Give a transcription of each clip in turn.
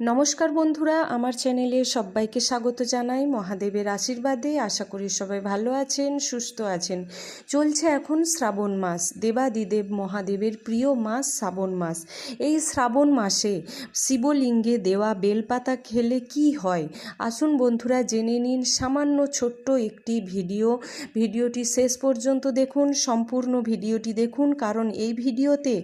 নমস্কার বন্ধুরা, আমার চ্যানেলে সবাইকে স্বাগত জানাই। মহাদেবের আশীর্বাদে আশা করি সবাই ভালো আছেন, সুস্থ আছেন। চলছে এখন শ্রাবণ মাস, দেবাদিদেব মহাদেবের প্রিয় মাস শ্রাবণ মাস। এই শ্রাবণ মাসে শিবলিঙ্গে দেওয়া বেলপাতা খেলে কি হয়? আসুন বন্ধুরা, জেনে নিন সামান্য ছোট্ট একটি ভিডিও। ভিডিওটি শেষ পর্যন্ত দেখুন, সম্পূর্ণ ভিডিওটি দেখুন, কারণ এই ভিডিওতে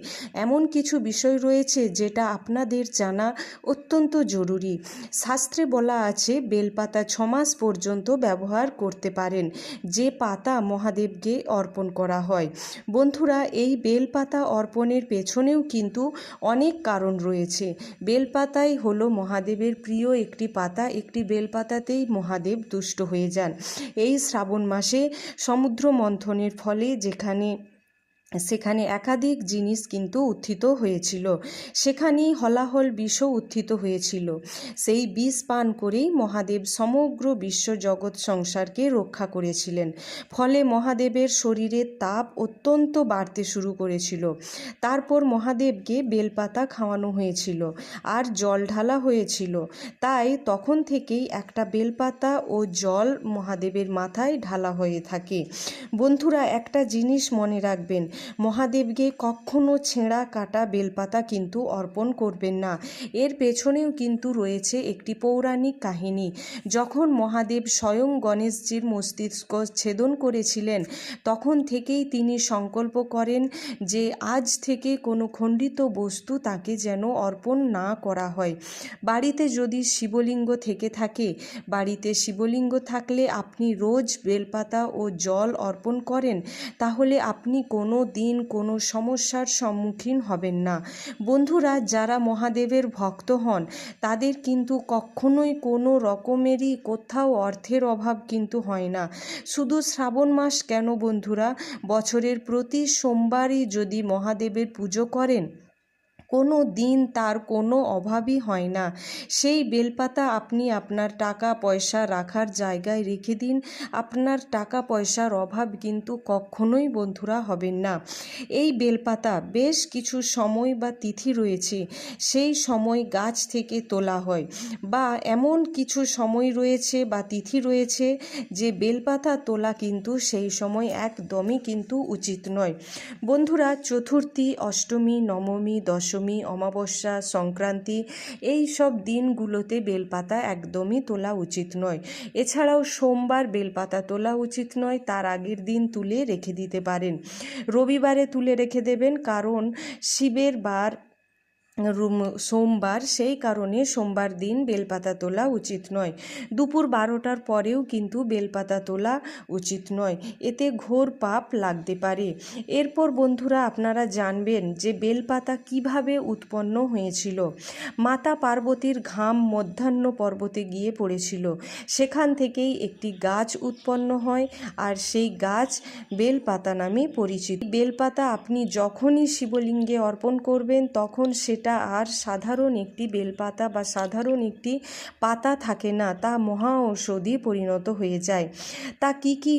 এমন কিছু বিষয় রয়েছে যেটা আপনাদের জানা অত্যন্ত জরুরি। শাস্ত্রে বলা আছে, বেলপাতা ছমাস পর্যন্ত ব্যবহার করতে পারেন। যে পাতা মহাদেবকে অর্পণ করা হয়। বন্ধুরা, এই বেলপাতা অর্পণের পেছনেও কিন্তু অনেক কারণ রয়েছে। বেলপাতাই হলো মহাদেবের প্রিয় একটি পাতা। একটি বেলপাতাতেই মহাদেব তুষ্ট হয়ে যান। এই শ্রাবণ মাসে সমুদ্র মন্থনের ফলে যেখানে সেখানে একাধিক জিনিস কিন্তু উত্থিত হয়েছিল। সেখানেই হলাহল বিষও উত্থিত হয়েছিল। সেই বিষ পান করেই মহাদেব সমগ্র বিশ্ব জগৎ সংসারকে রক্ষা করেছিলেন। ফলে মহাদেবের শরীরের তাপ অত্যন্ত বাড়তে শুরু করেছিল। তারপর মহাদেবকে বেলপাতা খাওয়ানো হয়েছিল আর জল ঢালা হয়েছিল। তাই তখন থেকেই একটা বেলপাতা ও জল মহাদেবের মাথায় ঢালা হয়ে থাকে। বন্ধুরা, একটা জিনিস মনে রাখবেন মহাদেবকে কখনো ছেঁড়া কাটা বেলপাতা কিন্তু অর্পণ করবেন না। এর পেছনেও কিন্তু রয়েছে একটি পৌরাণিক কাহিনী। যখন মহাদেব স্বয়ং গণেশজির মস্তিষ্ক ছেদন করেছিলেন, তখন থেকেই তিনি সংকল্প করেন যে আজ থেকে কোনো খণ্ডিত বস্তু তাকে যেন অর্পণ না করা হয়। বাড়িতে যদি শিবলিঙ্গ থেকে থাকে, বাড়িতে শিবলিঙ্গ থাকলে আপনি রোজ বেলপাতা ও জল অর্পণ করেন, তাহলে আপনি কোনো দিন কোনো সমস্যার সম্মুখীন হবেন না। বন্ধুরা, যারা মহাদেবের ভক্ত হন, তাদের কিন্তু কখনোই কোনো রকমেরই কোথাও অর্থের অভাব কিন্তু হয় না। শুধু শ্রাবণ মাস কেন বন্ধুরা? বছরের প্রতি সোমবারই যদি মহাদেবের পুজো করেন কোনো দিন তার কোনো অভাবই হয় না। সেই বেলপাতা আপনি আপনার টাকা পয়সা রাখার জায়গায় রেখে দিন। আপনার টাকা পয়সার অভাব কিন্তু কখনোই বন্ধুরা হবেন না। এই বেলপাতা বেশ কিছু সময় বা তিথি রয়েছে। সেই সময় গাছ থেকে তোলা হয় বা এমন কিছু সময় রয়েছে বা তিথি রয়েছে যে বেলপাতা তোলা কিন্তু সেই সময় একদমই কিন্তু উচিত নয়। বন্ধুরা, চতুর্থী, অষ্টমী, নবমী, দশমী অমাবস্যা, সংক্রান্তি, এই সব দিনগুলোতে বেলপাতা একদমই তোলা উচিত নয়। এছাড়াও সোমবার বেলপাতা তোলা উচিত নয়, তার আগের দিন তুলে রেখে দিতে পারেন। রবিবারে তুলে রেখে দেবেন, কারণ শিবের বার রুম, সোমবার সেই কারণে সোমবার দিন বেলপাতা তোলা উচিত নয়। দুপুর বারোটার পরেও কিন্তু বেলপাতা তোলা উচিত নয়। এতে ঘোর পাপ লাগতে পারে। এরপর বন্ধুরা, আপনারা জানবেন যে বেলপাতা কীভাবে উৎপন্ন হয়েছিল। মাতা পার্বতীর ঘাম মধ্যাহ্ন পর্বতে গিয়ে পড়েছিল। সেখান থেকেই একটি গাছ উৎপন্ন হয় আর সেই গাছ বেলপাতা নামে পরিচিত। বেলপাতা আপনি যখনই শিবলিঙ্গে অর্পণ করবেন, তখন সেটা আর সাধারণ একটি বেলপাতা বা সাধারণ একটি পাতা থাকে না, তা মহা ঔষধি পরিণত হয়ে যায়। তা কি কি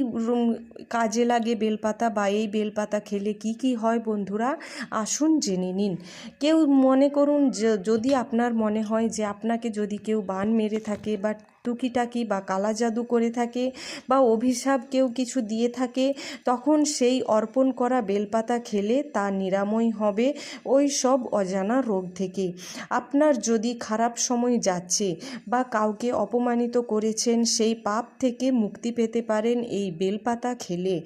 কাজে লাগে বেলপাতা বা এই বেলপাতা খেলে কি কি হয় বন্ধুরা? আসুন জেনে নিন। কেউ মনে করুন যদি আপনার মনে হয় যে আপনাকে যদি কেউ বান মেরে থাকে বা টুকিটাকি বা কালা জাদু করে থাকে বা অভিশাপ কেউ কিছু দিয়ে থাকে, তখন সেই অর্পণ করা বেলপাতা খেলে তা নিরাময় হবে ওই সব অজানা রোগ থেকে। আপনার যদি খারাপ সময় যাচ্ছে বা কাউকে অপমানিত করেছেন, সেই পাপ থেকে মুক্তি পেতে পারেন এই বেলপাতা খেলে।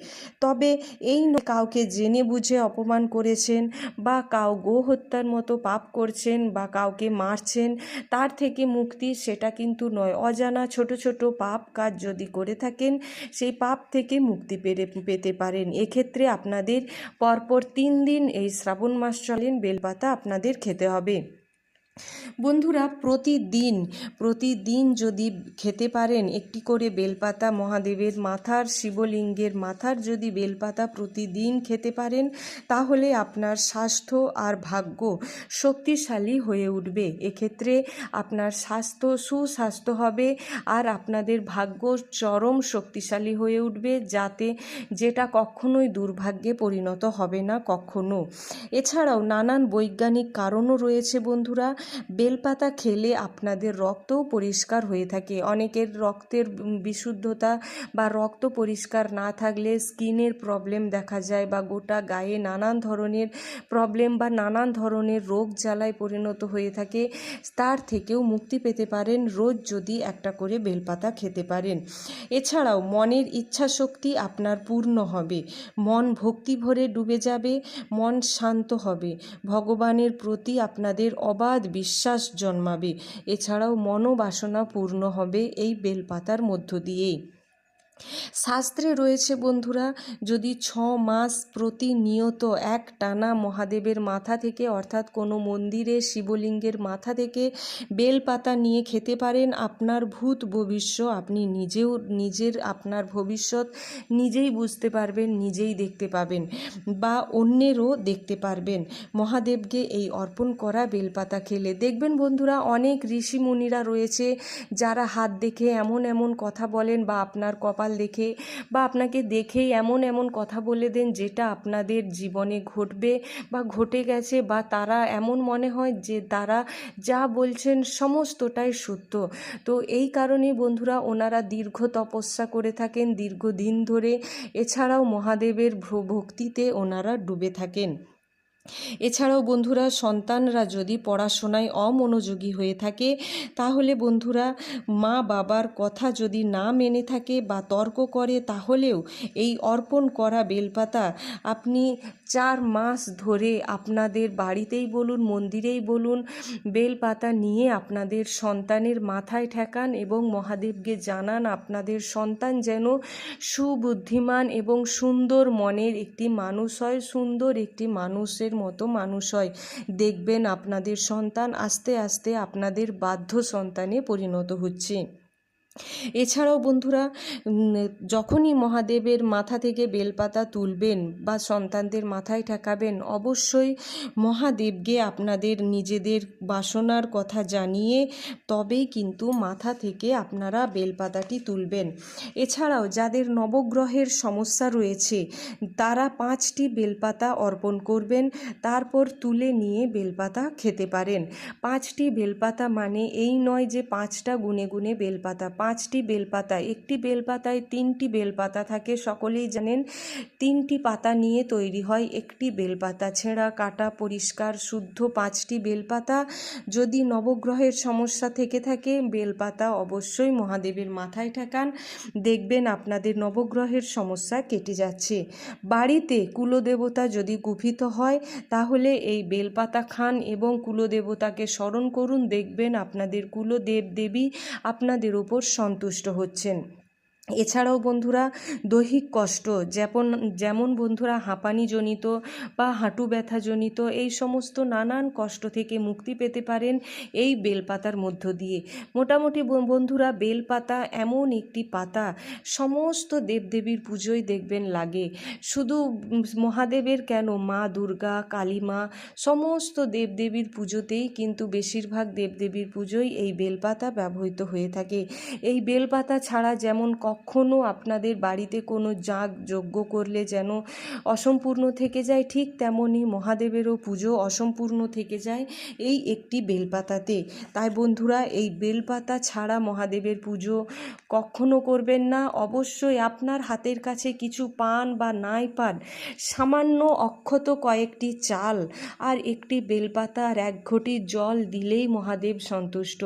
তবে এই কাউকে জেনে বুঝে অপমান করেছেন বা কাউ গো হত্যার মতো পাপ করছেন বা কাউকে মারছেন, তার থেকে মুক্তি সেটা কিন্তু নয়, অজানা অজানা ছোট ছোট পাপ কাজ যদি করে থাকেন, সেই পাপ থেকে মুক্তি পেরে, পেতে পারেন। এক্ষেত্রে আপনাদের পরপর তিন দিন এই শ্রাবণ মাস চলেন, বেলপাতা আপনাদের খেতে হবে। বন্ধুরা, প্রতিদিন প্রতিদিন যদি খেতে পারেন একটি করে বেলপাতা মহাদেবের মাথার শিবলিঙ্গের মাথার যদি বেলপাতা প্রতিদিন খেতে পারেন, তাহলে আপনার স্বাস্থ্য আর ভাগ্য শক্তিশালী হয়ে উঠবে। এক্ষেত্রে আপনার স্বাস্থ্য সুস্বাস্থ্য হবে আর আপনাদের ভাগ্য চরম শক্তিশালী হয়ে উঠবে, যাতে যেটা কখনোই দুর্ভাগ্যে পরিণত হবে না কখনো। এছাড়াও নানান বৈজ্ঞানিক কারণও রয়েছে বন্ধুরা। বেলপাতা খেলে আপনাদের রক্তও পরিষ্কার হয়ে থাকে। অনেকের রক্তের বিশুদ্ধতা বা রক্ত পরিষ্কার না থাকলে স্কিনের প্রবলেম দেখা যায় বা গোটা গায়ে নানান ধরনের প্রবলেম বা নানান ধরনের রোগ জ্বালায় পরিণত হয়ে থাকে। তার থেকেও মুক্তি পেতে পারেন রোজ যদি একটা করে বেলপাতা খেতে পারেন। এছাড়াও মনের ইচ্ছা শক্তি আপনার পূর্ণ হবে। মন ভক্তি ভরে ডুবে যাবে, মন শান্ত হবে। ভগবানের প্রতি আপনাদের অবাধ বিশ্বাস জন্মাবে। এছাড়াও মনোবাসনা পূর্ণ হবে এই বেলপাতার মধ্য দিয়েই। শাস্ত্রে রয়েছে, বন্ধুরা, যদি ছ মাস প্রতিনিয়ত এক টানা মহাদেবের মাথা থেকে, অর্থাৎ কোনো মন্দিরে, শিবলিঙ্গের মাথা থেকে বেলপাতা নিয়ে খেতে পারেন, আপনার ভূত ভবিষ্য আপনি নিজেও, নিজের আপনার ভবিষ্যৎ নিজেই বুঝতে পারবেন, নিজেই দেখতে পাবেন বা অন্যেরও দেখতে পারবেন। মহাদেবকে এই অর্পণ করা বেলপাতা খেলে। দেখবেন, বন্ধুরা, অনেক ঋষি মুনিরা রয়েছে, যারা হাত দেখে এমন এমন কথা বলেন বা আপনার কপাল দেখে বা আপনাকে দেখেই এমন এমন কথা বলে দেন যেটা আপনাদের জীবনে ঘটবে বা ঘটে গেছে বা তারা এমন মনে হয় যে তারা যা বলছেন সমস্তটাই সত্য। তো এই কারণে বন্ধুরা ওনারা দীর্ঘ তপস্যা করে থাকেন, দীর্ঘদিন ধরে। এছাড়াও মহাদেবের ভক্তিতে ওনারা ডুবে থাকেন। এছাড়াও বন্ধুরা, সন্তানরা যদি পড়াশোনায় অমনোযোগী হয়ে থাকে, তাহলে বন্ধুরা মা বাবার কথা যদি না মেনে থাকে বা তর্ক করে, তাহলেও এই অর্পণ করা বেলপাতা আপনি চার মাস ধরে আপনাদের বাড়িতেই বলুন, মন্দিরেই বলুন, বেলপাতা নিয়ে আপনাদের সন্তানের মাথায় ঠেকান এবং মহাদেবকে জানান আপনাদের সন্তান যেন সুবুদ্ধিমান এবং সুন্দর মনের একটি মানুষ হয়, সুন্দর একটি মানুষের মতো মানুষ হয়। দেখবেন আপনাদের সন্তান আস্তে আস্তে আপনাদের বাধ্য সন্তানে পরিণত হচ্ছে। এছাড়াও বন্ধুরা যখনই মহাদেবের মাথা থেকে বেলপাতা তুলবেন বা সন্তানদের মাথায় ঠেকাবেন, অবশ্যই মহাদেবকে আপনাদের নিজেদের বাসনার কথা জানিয়ে তবেই কিন্তু মাথা থেকে আপনারা বেলপাতাটি তুলবেন। এছাড়াও যাদের নবগ্রহের সমস্যা রয়েছে, তারা পাঁচটি বেলপাতা অর্পণ করবেন, তারপর তুলে নিয়ে বেলপাতা খেতে পারেন। পাঁচটি বেলপাতা মানে এই নয় যে পাঁচটা গুনে গুনে বেলপাতা পাঁচটি বেলপাতা, একটি বেলপাতায় তিনটি বেলপাতা থাকে, সকলেই জানেন তিনটি পাতা নিয়ে তৈরি হয় একটি বেলপাতা। ছেঁড়া, কাটা, পরিষ্কার, শুদ্ধ পাঁচটি বেলপাতা যদি নবগ্রহের সমস্যা থেকে থাকে, বেলপাতা অবশ্যই মহাদেবের মাথায় ঠেকান। দেখবেন আপনাদের নবগ্রহের সমস্যা কেটে যাচ্ছে। বাড়িতে কুলদেবতা যদি কুপিত হয়, তাহলে এই বেলপাতা খান এবং কুলদেবতাকে স্মরণ করুন। দেখবেন আপনাদের কুলদেব দেবী আপনাদের উপর সন্তুষ্ট হচ্ছেন। এছাড়াও বন্ধুরা, দৈহিক কষ্ট যেমন যেমন বন্ধুরা হাঁপানিজনিত বা হাঁটু ব্যথাজনিত এই সমস্ত নানান কষ্ট থেকে মুক্তি পেতে পারেন এই বেলপাতার মধ্য দিয়ে। মোটামুটি বন্ধুরা, বেলপাতা এমন একটি পাতা, সমস্ত দেবদেবীর পুজোয় দেখবেন লাগে। শুধু মহাদেবের কেন? মা দুর্গা কালী মা সমস্ত দেবদেবীর পুজোতেই কিন্তু বেশিরভাগ দেবদেবীর পুজোয় এই বেলপাতা ব্যবহৃত হয়ে থাকে। এই বেলপাতা ছাড়া যেমন কখনো আপনাদের বাড়িতে কোনো যাগ যজ্ঞ করলে যেন অসম্পূর্ণ থেকে যায়? ঠিক তেমনই মহাদেবেরও পুজো অসম্পূর্ণ থেকে যায় এই একটি বেলপাতাতে। তাই বন্ধুরা, এই বেলপাতা ছাড়া মহাদেবের পুজো কখনো করবেন না। অবশ্যই আপনার হাতের কাছে কিছু পান বা নাই পান, সামান্য অক্ষত কয়েকটি চাল আর একটি বেলপাতা আর এক ঘটি জল দিলেই মহাদেব সন্তুষ্ট।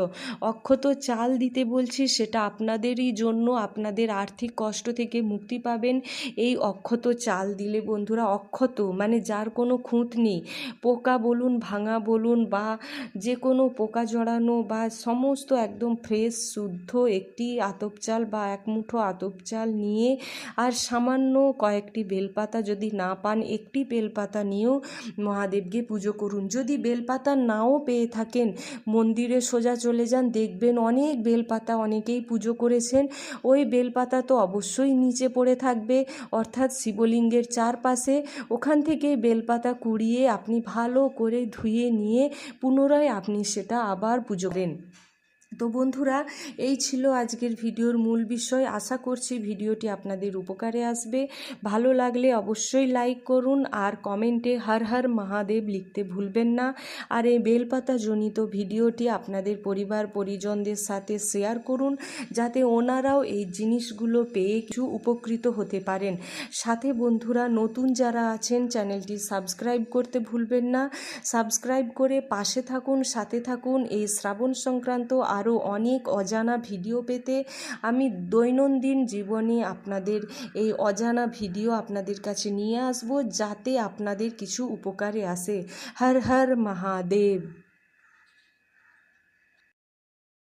অক্ষত চাল দিতে বলছি, সেটা আপনাদেরই জন্য, আপনাদের আর্থিক কষ্ট থেকে মুক্তি পাবেন। এই অক্ষত চাল দিলে বন্ধুরা, অক্ষত মানে যার কোনো খুঁত নেই। পোকা বলুন, ভাঙা বলুন বা যে কোনো পোকা জড়ানো বা সমস্ত একদম ফ্রেশ শুদ্ধ একটি আতপ চাল বা এক মুঠো আতপ চাল নিয়ে আর সামান্য কয়েকটি বেলপাতা যদি না পান, একটি বেলপাতা নিয়েও মহাদেবকে পুজো করুন। যদি বেলপাতা নাও পেয়ে থাকেন, মন্দিরে সোজা চলে যান, দেখবেন অনেক বেলপাতা অনেকেই পুজো করেছেন। ওই বেলপাতা তো অবশ্যই নিচে পড়ে থাকবে। অর্থাৎ শিবলিঙ্গের চারপাশে ওখান থেকে বেলপাতা কুড়িয়ে আপনি ভালো করে ধুয়ে নিয়ে পুনরায় আপনি সেটা আবার পুজো করেন তো বন্ধুরা, এই ছিল আজকের ভিডিওর মূল বিষয়। আশা করছি ভিডিওটি আপনাদের উপকারে আসবে। ভালো লাগলে অবশ্যই লাইক করুন আর কমেন্টে হর হর মহাদেব লিখতে ভুলবেন না। আর এই বেলপাতা জনিত ভিডিওটি আপনাদের পরিবার, পরিজনদের সাথে শেয়ার করুন যাতে ওনারাও এই জিনিসগুলো পেয়ে কিছু উপকৃত হতে পারেন। সাথে বন্ধুরা, নতুন যারা আছেন, চ্যানেলটি সাবস্ক্রাইব করতে ভুলবেন না। সাবস্ক্রাইব করে পাশে থাকুন, সাথে থাকুন। এই শ্রাবণ সংক্রান্ত আরও অনেক অজানা ভিডিও পেতে আমি দৈনন্দিন জীবনে আপনাদের এই অজানা ভিডিও আপনাদের কাছে নিয়ে আসব যাতে আপনাদের কিছু উপকারে আসে। হর হর মহাদেব।